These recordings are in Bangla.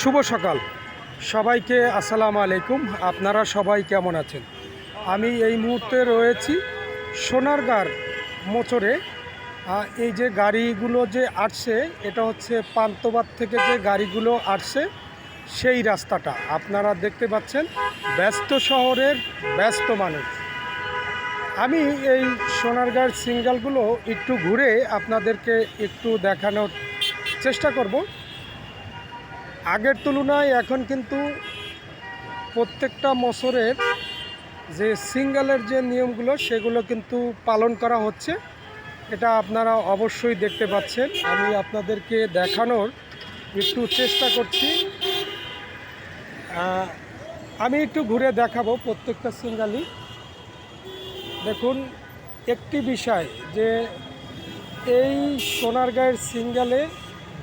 শুভ সকাল। সবাইকে আসসালামু আলাইকুম। আপনারা সবাই কেমন আছেন? আমি এই মুহূর্তে রয়েছি সোনারগাঁর মোচরে এই যে গাড়িগুলো যে আসছে, এটা হচ্ছে পান্তবাদ থেকে যে গাড়িগুলো আসছে, সেই রাস্তাটা। আপনারা দেখতে পাচ্ছেন, ব্যস্ত শহরের ব্যস্ত মানুষ। আমি এই সোনারগাঁর সিঙ্গালগুলো একটু ঘুরে আপনাদেরকে একটু দেখানোর চেষ্টা করব। আগের তুলনায় এখন কিন্তু প্রত্যেকটা মসরের যে সিঙ্গেলের যে নিয়মগুলো, সেগুলো কিন্তু পালন করা হচ্ছে। এটা আপনারা অবশ্যই দেখতে পাচ্ছেন। আমি আপনাদেরকে দেখানোর একটু চেষ্টা করছি। আমি একটু ঘুরে দেখাবো প্রত্যেকটা সিঙ্গালই। দেখুন, একটি বিষয় যে এই সোনারগাঁয়ের সিঙ্গেলে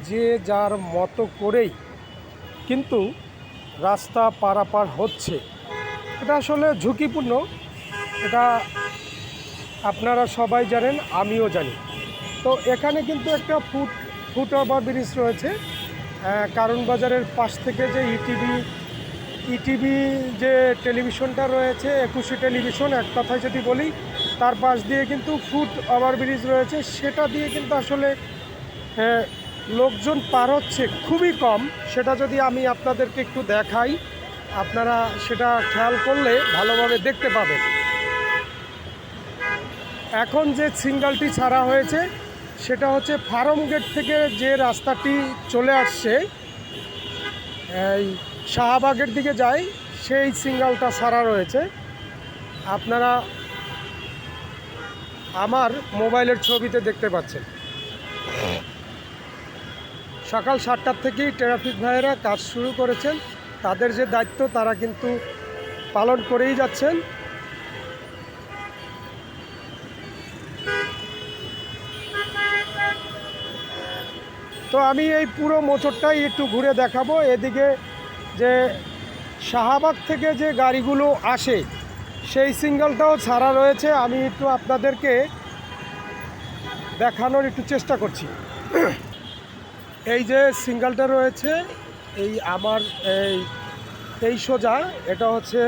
যে যার মতো করেই কিন্তু রাস্তা পারাপার হচ্ছে। এটা আসলে ঝুঁকিপূর্ণ। এটা আপনারা সবাই জানেন, আমিও জানি। তো এখানে কিন্তু একটা ফুট ফুট ওভার ব্রিজ রয়েছে। কারণ বাজারের পাশ থেকে যে ইটিভি ইটিভি যে টেলিভিশনটা রয়েছে, একুশে টেলিভিশন, এক কথায় যদি বলি, তার পাশ দিয়ে কিন্তু ফুট ওভার ব্রিজ রয়েছে। সেটা দিয়ে কিন্তু আসলে লোকজন পার হচ্ছে খুবই কম। সেটা যদি আমি আপনাদেরকে একটু দেখাই, আপনারা সেটা খেয়াল করলে ভালোভাবে দেখতে পাবেন। এখন যে সিঙ্গলটি ছাড়া হয়েছে, সেটা হচ্ছে ফার্ম গেট থেকে যে রাস্তাটি চলে আসছে, এই শাহবাগের দিকে যায়, সেই সিঙ্গালটা ছাড়া রয়েছে। আপনারা আমার মোবাইলের ছবিতে দেখতে পাচ্ছেন। সকাল সাতটার থেকেই ট্রাফিক ভাইয়েরা কাজ শুরু করেছেন। তাদের যে দায়িত্ব, তারা কিন্তু পালন করেই যাচ্ছেন। তো আমি এই পুরো মোচরটাই একটু ঘুরে দেখাবো। এদিকে যে শাহবাগ থেকে যে গাড়িগুলো আসে, সেই সিঙ্গেলটাও ছাড়া রয়েছে। আমি একটু আপনাদেরকে দেখানোর একটু চেষ্টা করছি। এই যে সিঙ্গেলটা রয়েছে, এই আমার এই এই সোজা, এটা হচ্ছে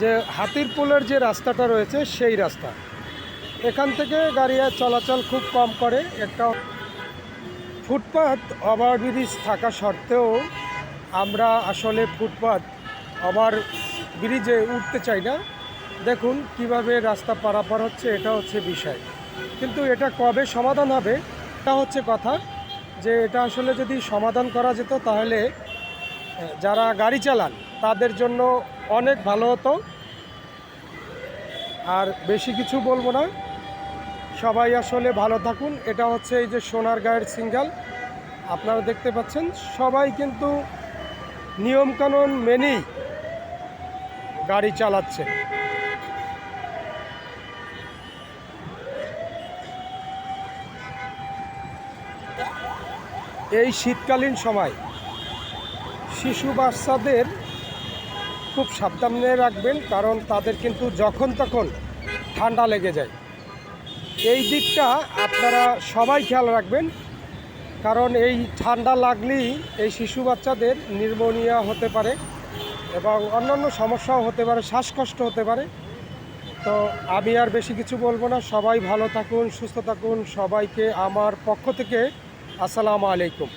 যে হাতির পুলের যে রাস্তাটা রয়েছে, সেই রাস্তা। এখান থেকে গাড়ি চলাচল খুব কম করে। একটা ফুটপাথ ওভার ব্রিজ থাকা সত্ত্বেও আমরা আসলে ফুটপাথ ওভার ব্রিজে উঠতে চাই না। দেখুন কীভাবে রাস্তা পারাপার হচ্ছে, এটা হচ্ছে বিষয়। কিন্তু এটা কবে সমাধান হবে এটা হচ্ছে কথা যে এটা আসলে যদি সমাধান করা যেত তাহলে যারা গাড়ি চালান তাদের জন্য অনেক ভালো হতো। আর বেশি কিছু বলব না। সবাই আসলে ভালো থাকুন। এটা হচ্ছে এই যে সোনার গায়ের সিঙ্গাল। আপনারা দেখতে পাচ্ছেন, সবাই কিন্তু নিয়মকানুন মেনেই গাড়ি চালাচ্ছে। এই শীতকালীন সময় শিশু বাচ্চাদের খুব সাবধানে রাখবেন, কারণ তাদের কিন্তু যখন তখন ঠান্ডা লেগে যায়। এই দিকটা আপনারা সবাই খেয়াল রাখবেন, কারণ এই ঠান্ডা লাগলেই এই শিশু বাচ্চাদের নির্মোনিয়া হতে পারে এবং অন্যান্য সমস্যাও হতে পারে, শ্বাসকষ্ট হতে পারে। তো আমি আর বেশি কিছু বলব না, সবাই ভালো থাকুন, সুস্থ থাকুন, সবাইকে আমার পক্ষ থেকে আসসালামু আলাইকুম।